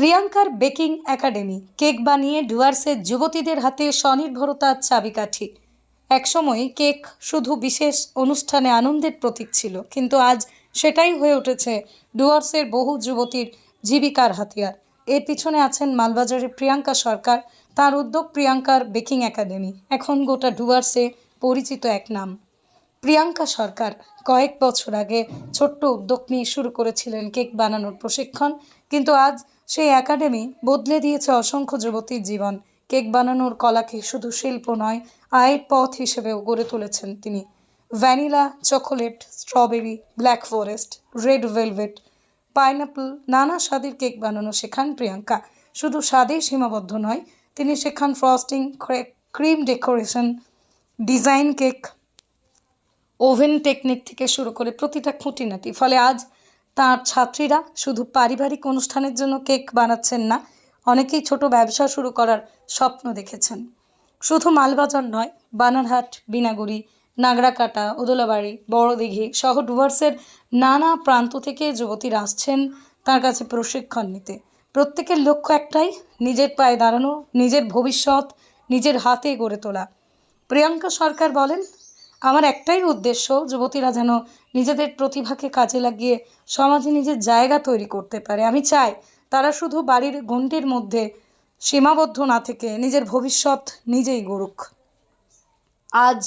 প্রিয়াঙ্কার baking academy cake বানিয়ে ডুয়ার্সের যুবতীদের হাতে স্বনির্ভরতার চাবিকাঠি। একসময় কেক শুধু বিশেষ অনুষ্ঠানে আনন্দের প্রতীক ছিল, কিন্তু আজ সেটাই হয়ে উঠেছে ডুয়ার্সের বহু যুবতীর জীবিকার হাতিয়ার। এর পিছনে আছেন মালবাজারের প্রিয়াঙ্কা সরকার, তার উদ্যোগ প্রিয়াঙ্কার বেকিং একাডেমি। এখন গোটা ডুয়ার্সে পরিচিত এক নাম। প্রিয়াঙ্কা সরকার কয়েক বছর আগে ছোট্ট উদ্যোগ নিয়ে শুরু করেছিলেন কেক বানানোর প্রশিক্ষণ, কিন্তু আজ সেই একাডেমি বদলে দিয়েছে অসংখ্য যুবতীর জীবন। কেক বানানোর কলাকে শুধু শিল্প নয়, আয়ের পথ হিসেবেও গড়ে তুলেছেন তিনি। Vanilla, chocolate, strawberry, black forest, red velvet, pineapple, নানা স্বাদের কেক বানানো শেখান প্রিয়াঙ্কা। শুধু স্বাদেই সীমাবদ্ধ নয়, তিনি শেখান frosting cream decoration design cake oven technique থেকে শুরু করে প্রতিটা খুঁটিনাটি। ফলে আজ তার ছাত্রীরা শুধু পারিবারিক অনুষ্ঠানের জন্য কেক বানাচ্ছেন না, অনেকেই ছোট ব্যবসা শুরু করার স্বপ্ন দেখেছেন। শুধু মালবাজার নয়, বানারহাট, বিনাগুড়ি, নাগরাকাটা, উদলাবাড়ি, বড়দিঘি সহ ডুয়ার্সের নানা প্রান্ত থেকে যুবতীরা আসছেন তার কাছে প্রশিক্ষণ নিতে। প্রত্যেকের লক্ষ্য একটাই, নিজের পায়ে দাঁড়ানো, নিজের ভবিষ্যৎ, নিজের হাতে গড়ে তোলা। প্রিয়াঙ্কা সরকার বলেন আমার একটাই উদ্দেশ্য যুবতীরা যেন নিজেদের প্রতিভাকে কাজে লাগিয়ে সমাজে নিজের জায়গা তৈরি করতে পারে। আমি চাই তারা শুধু বাড়ির গণ্ডির মধ্যে সীমাবদ্ধ না থেকে নিজের ভবিষ্যৎ নিজেই গড়ুক। আজ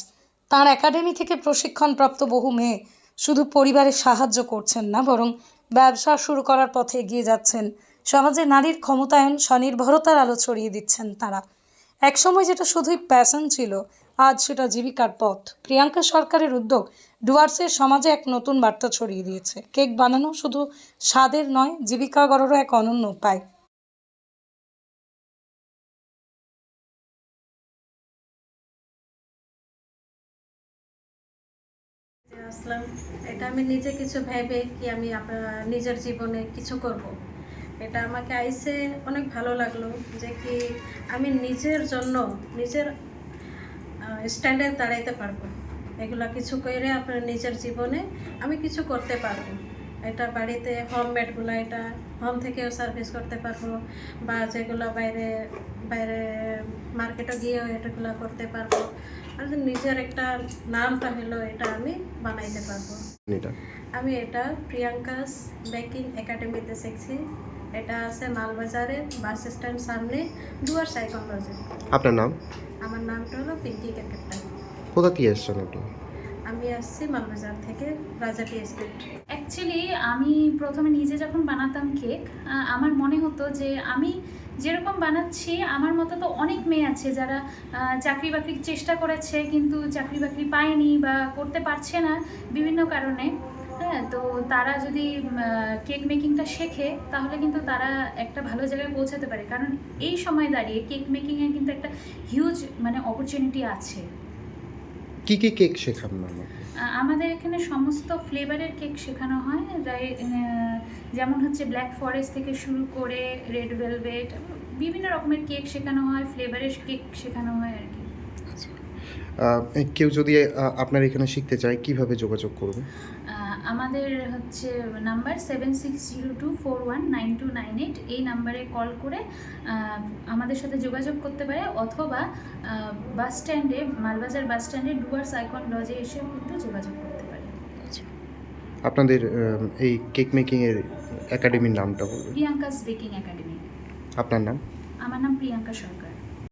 তার একাডেমি থেকে প্রশিক্ষণপ্রাপ্ত বহু মেয়ে শুধু পরিবারের সাহায্য করছেন না, বরং ব্যবসা শুরু করার পথে এগিয়ে যাচ্ছেন। সমাজে নারীর ক্ষমতায়ন স্বনির্ভরতার আলো ছড়িয়ে দিচ্ছেন তারা। একসময় যেটা শুধুই প্যাশন ছিল আজ সেটা জীবিকার পথ। প্রিয়াঙ্কা সরকারের উদ্যোগ ডুয়ার্সের সমাজে এক নতুন বার্তা ছড়িয়ে দিয়েছে। কেক বানানো শুধু স্বাদের নয়, জীবিকা গড়ারও এক অনন্য উপায়। এটা আমি নিজে কিছু ভেবে কি আমি নিজের জীবনে কিছু করব। এটা আমাকে আইসে অনেক ভালো লাগল যে কি আমি নিজের জন্য, নিজের স্ট্যান্ডে দাঁড়াইতে পারব এগুলা কিছু করে আপনার নিজের জীবনে আমি কিছু করতে পারব। এটা বাড়িতে হোম মেডগুলো এটা হোম থেকেও সার্ভিস করতে পারব বা যেগুলো বাইরে বাইরে মার্কেটে গিয়েও এটাগুলো করতে পারব। আর নিজের একটা নামটা হলো এটা আমি বানাইতে পারব। আমি এটা প্রিয়াঙ্কাস বেকিং একাডেমিতে শিখছি। এটা আছে মালবাজারে বাস স্ট্যান্ড সামনে ডুয়ার সাইকোলজি। আপনার নাম? আমার নামটা হলো পিঙ্কি ক্যাকেটটা। কোথা থেকে এসছেন আপনি? আমি আসছি মালবাজার থেকে রাজাটি স্ট্রিট অ্যাকচুয়ালি আমি প্রথমে নিজে যখন বানাতাম কেক আহ, আমার মনে হতো যে আমি যেরকম বানাচ্ছি আমার মতো তো অনেক মেয়ে আছে যারা আহ, চাকরি বাকরির চেষ্টা করেছে কিন্তু চাকরি বাকরি পায়নি বা করতে পারছে না বিভিন্ন কারণে। হ্যাঁ তো তারা যদি কেক মেকিংটা শেখে তাহলে কিন্তু তারা একটা ভালো জায়গায় পৌঁছাতে পারে। কারণ এই সময় দাঁড়িয়ে কেক মেকিংয়ের কিন্তু একটা হিউজ মানে অপরচুনিটি আছে। কি কি কেক শেখান আমাদের এখানে সমস্ত ফ্লেভারের কেক শেখানো হয়। যেমন হচ্ছে ব্ল্যাক ফরেস্ট থেকে শুরু করে রেড ভেলভেট বিভিন্ন রকমের কেক শেখানো হয় ফ্লেভারের কেক শেখানো হয় আর কি। কেউ যদি আপনার এখানে শিখতে চায় কীভাবে যোগাযোগ করবে? আমাদের হচ্ছে number seven six zero two four one nine two nine eight এই নাম্বারে কল করে আমাদের সাথে যোগাযোগ করতে পারে অথবা বাস স্ট্যান্ডে মালবাজার বাস স্ট্যান্ডে ডুয়ার্স আইকন লজে এসেও কিন্তু যোগাযোগ করতে পারে। আপনাদের এই কেক মেকিং এর একাডেমির নামটা বলবেন প্রিয়াঙ্কাস বেকিং একাডেমি আপনার নাম? আমার নাম প্রিয়াঙ্কা সরকার।